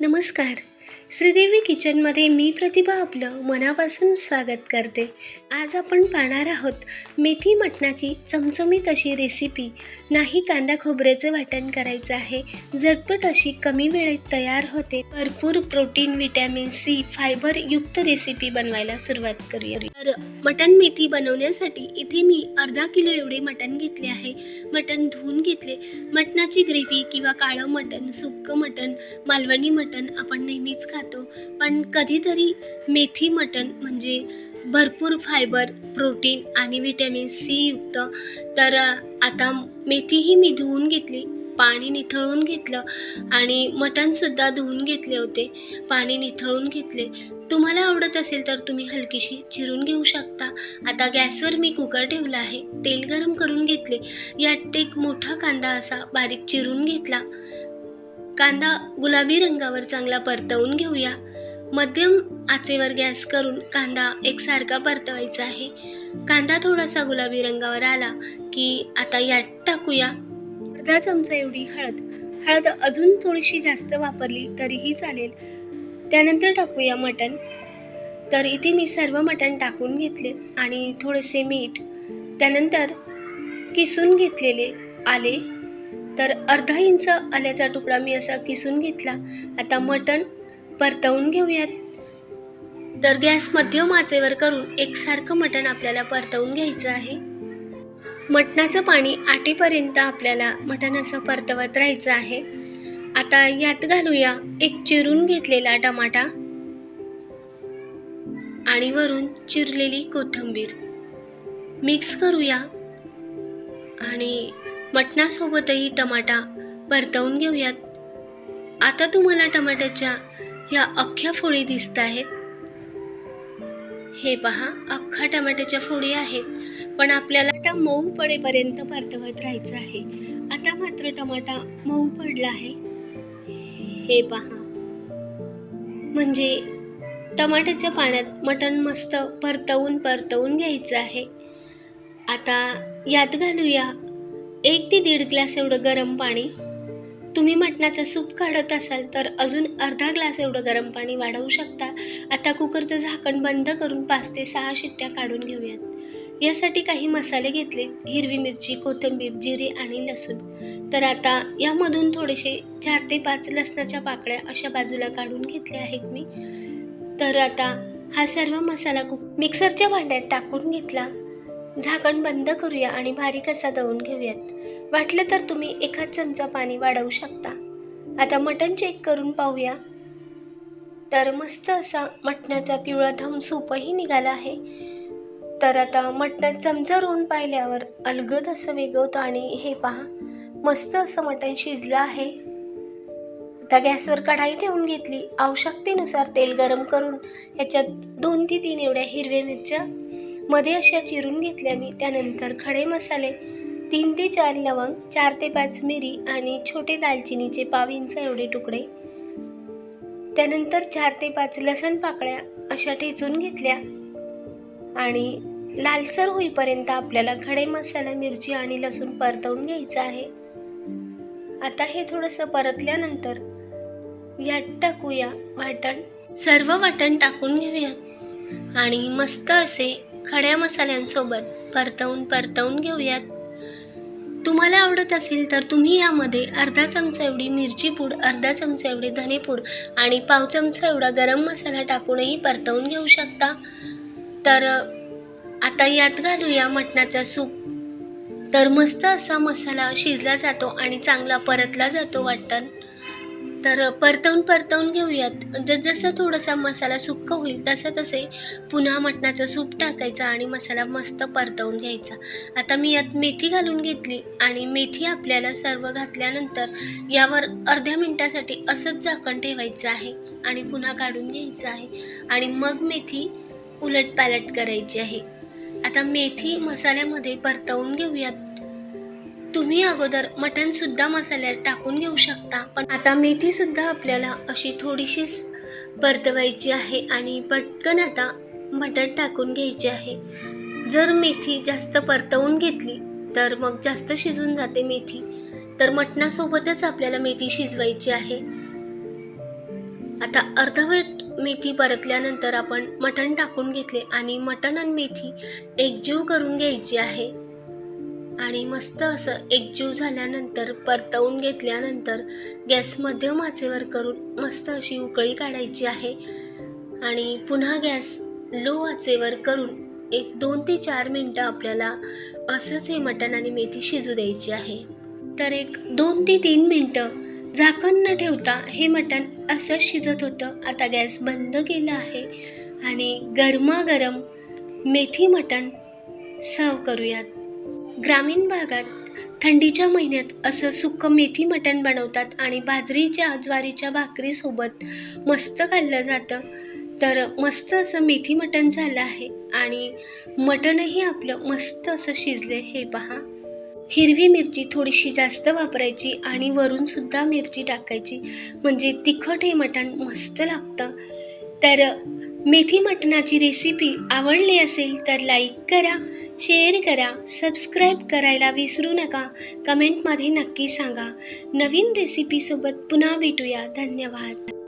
नमस्कार. श्रीदेवी किचनमध्ये मी प्रतिभा आपलं मनापासून स्वागत करते. आज आपण पाहणार आहोत मेथी मटणाची चमचमीत अशी रेसिपी नाही कांदा खोबऱ्याचं वाटण करायचं आहे. झटपट अशी कमी वेळेत तयार होते. भरपूर प्रोटीन विटॅमिन सी फायबर युक्त रेसिपी बनवायला सुरुवात करूया. तर मटण मेथी बनवण्यासाठी इथे मी अर्धा किलो एवढे मटण घेतले आहे. मटण धुवून घेतले. मटणाची ग्रेव्ही किंवा काळं मटण सुक्कं मटण मालवणी मटण आपण नेहमीच खातो. पण कधीतरी मेथी मटण म्हणजे भरपूर फायबर प्रोटीन आणि व्हिटॅमिन सी युक्त. तर आता मेथीही मी धुवून घेतली पाणी निथळून घेतलं आणि मटणसुद्धा धुवून घेतले होते. पाणी निथळून घेतले. तुम्हाला आवडत असेल तर तुम्ही हलकीशी चिरून घेऊ शकता. आता गॅसवर मी कुकर ठेवला आहे. तेल गरम करून घेतले. यात एक मोठा कांदा असा बारीक चिरून घेतला. कांदा गुलाबी रंगावर चांगला परतवून घेऊया. मध्यम आचेवर गॅस करून कांदा एकसारखा परतवायचा आहे. कांदा थोडासा गुलाबी रंगावर आला की आता यात टाकूया. अर्धा चमचा एवढी हळद. हळद अजून थोडीशी जास्त वापरली तरीही चालेल. त्यानंतर टाकूया मटण. तर इथे मी सर्व मटण टाकून घेतले आणि थोडेसे मीठ त्यानंतर किसून घेतलेले आले तर अर्धा इंच आल्याचा तुकडा मी असा किसून घेतला. आता मटण परतवून घेऊयात. तर गॅस मध्यम आचेवर करून एकसारखं मटण आपल्याला परतवून घ्यायचं आहे. मटणाचं पाणी आटेपर्यंत आपल्याला मटण असं परतवत राहायचं आहे. आता यात घालूया एक चिरून घेतलेला टमाटा आणि वरून चिरलेली कोथिंबीर. मिक्स करूया आणि मटणासोबतही टमाटा परतवून घेऊयात. आता तुम्हाला टमाट्याच्या ह्या अख्ख्या फोडी दिसत आहेत. हे पहा अख्खा टमाट्याच्या फोडी आहेत. पण आपल्याला आता मऊ पडेपर्यंत परतवत राहायचं आहे. आता मात्र टमाटा मऊ पडला आहे. हे पहा. म्हणजे टमाट्याच्या पाण्यात मटण मस्त परतवून परतवून घ्यायचं आहे. आता यात घालूया एक ते दीड ग्लास एवढं गरम पाणी. तुम्ही मटणाचं सूप काढत असाल तर अजून अर्धा ग्लास एवढं गरम पाणी वाढवू शकता. आता कुकरचं झाकण बंद करून पाच ते सहा शिट्ट्या काढून घेऊयात. यासाठी काही मसाले घेतले हिरवी मिरची कोथिंबीर जिरे आणि लसूण. तर आता यामधून थोडेसे चार ते पाच लसणाच्या पाकळ्या अशा बाजूला काढून घेतल्या आहेत मी. तर आता हा सर्व मसाला कुक मिक्सरच्या भांड्यात टाकून घेतला. झाकण बंद करूया आणि बारीक असा दळून घेऊयात. वाटलं तर तुम्ही एखाद चमचा पाणी वाढवू शकता. आता मटण चेक करून पाहूया. तर मस्त असा मटणाचा पिवळा धम सूपही निघाला आहे. तर आता मटणात चमचा रोवून पाहिल्यावर अलगद असं वेगवतं आणि हे पहा मस्त असं मटण शिजलं आहे. आता गॅसवर कढाई ठेवून घेतली. आवश्यकतेनुसार तेल गरम करून याच्यात दोन ते तीन एवढ्या हिरव्या मिरच्या मध्ये अशा चिरून घेतल्या मी त्यानंतर खडे मसाले तीन ते चार लवंग चार ते पाच मिरी आणि छोटे दालचिनीचे पाव इंच एवढे तुकडे. त्यानंतर चार ते पाच लसण पाकळ्या अशा ठेचून घेतल्या आणि लालसर होईपर्यंत आपल्याला खडे मसाला मिरची आणि लसूण परतवून घ्यायचं आहे. आता हे थोडंसं परतल्यानंतर यात टाकूया वाटण. सर्व वाटण टाकून घेऊयात आणि मस्त असे खड्या मसाल्यांसोबत परतवून परतवून घेऊयात. तुम्हाला आवडत असेल तर तुम्ही यामध्ये अर्धा चमचा एवढी मिरची पूड अर्धा चमचा एवढी धनेपूड आणि पाव चमचा एवढा गरम मसाला टाकूनही परतवून घेऊ शकता. तर आता यात घालूया मटणाचा सूप. तर मस्त असा मसाला शिजला जातो आणि चांगला परतला जातो वाटण. तर परतवून परतवून घेऊयात. जसजसं थोडासा मसाला सुक्क होईल तसं तसे पुन्हा मटणाचं सूप टाकायचं आणि मसाला मस्त परतवून घ्यायचा. आता मी यात मेथी घालून घेतली आणि मेथी आपल्याला सर्व घातल्यानंतर यावर अर्ध्या मिनटासाठी असंच झाकण ठेवायचं आहे आणि पुन्हा काढून घ्यायचं आहे आणि मग मेथी उलट पॅलट करायची आहे. आता मेथी मसाल्यामध्ये परतवून घेऊयात. तुम्ही अगोदर मटण सुद्धा मसाल्यात टाकून घेऊ शकता. पण आता मेथी सुद्धा आपल्याला अशी थोडीशीच परतवायची आहे आणि पटकन आता मटण टाकून घ्यायचे आहे. जर मेथी जास्त परतवून घेतली तर मग जास्त शिजून जाते मेथी. तर मटणासोबतच आपल्याला मेथी शिजवायची आहे. आता अर्धवट मेथी परतल्यानंतर आपण मटण टाकून घेतले आणि मटण आणि मेथी एकजीव करून घ्यायची आहे. आणि मस्त असं एकजीव झाल्यानंतर परतवून घेतल्यानंतर गॅस मध्यम आचेवर करून मस्त अशी उकळी काढायची आहे. आणि पुन्हा गॅस लो आचेवर करून एक दोन ते चार मिनटं आपल्याला असंच हे मटण आणि मेथी शिजू द्यायची आहे. तर एक दोन ते तीन मिनटं झाकण न ठेवता हे मटण असंच शिजत होतं. आता गॅस बंद केला आहे आणि गरमागरम मेथी मटण सर्व करूयात. ग्रामीण भागात थंडीच्या महिन्यात असं सुक्क मेथी मटण बनवतात आणि बाजरीच्या ज्वारीच्या भाकरीसोबत मस्त खाल्लं जातं. तर मस्त असं मेथी मटण झालं आहे आणि मटणही आपलं मस्त असं शिजले हे पहा. हिरवी मिरची थोडीशी जास्त वापरायची आणि वरूनसुद्धा मिरची टाकायची. म्हणजे तिखट हे मटण मस्त लागतं. तर मेथी मटणाची रेसिपी आवडली असेल तर लाईक करा शेअर करा सबस्क्राईब करायला विसरू नका. कमेंटमध्ये नक्की सांगा. नवीन रेसिपीसोबत पुन्हा भेटूया. धन्यवाद.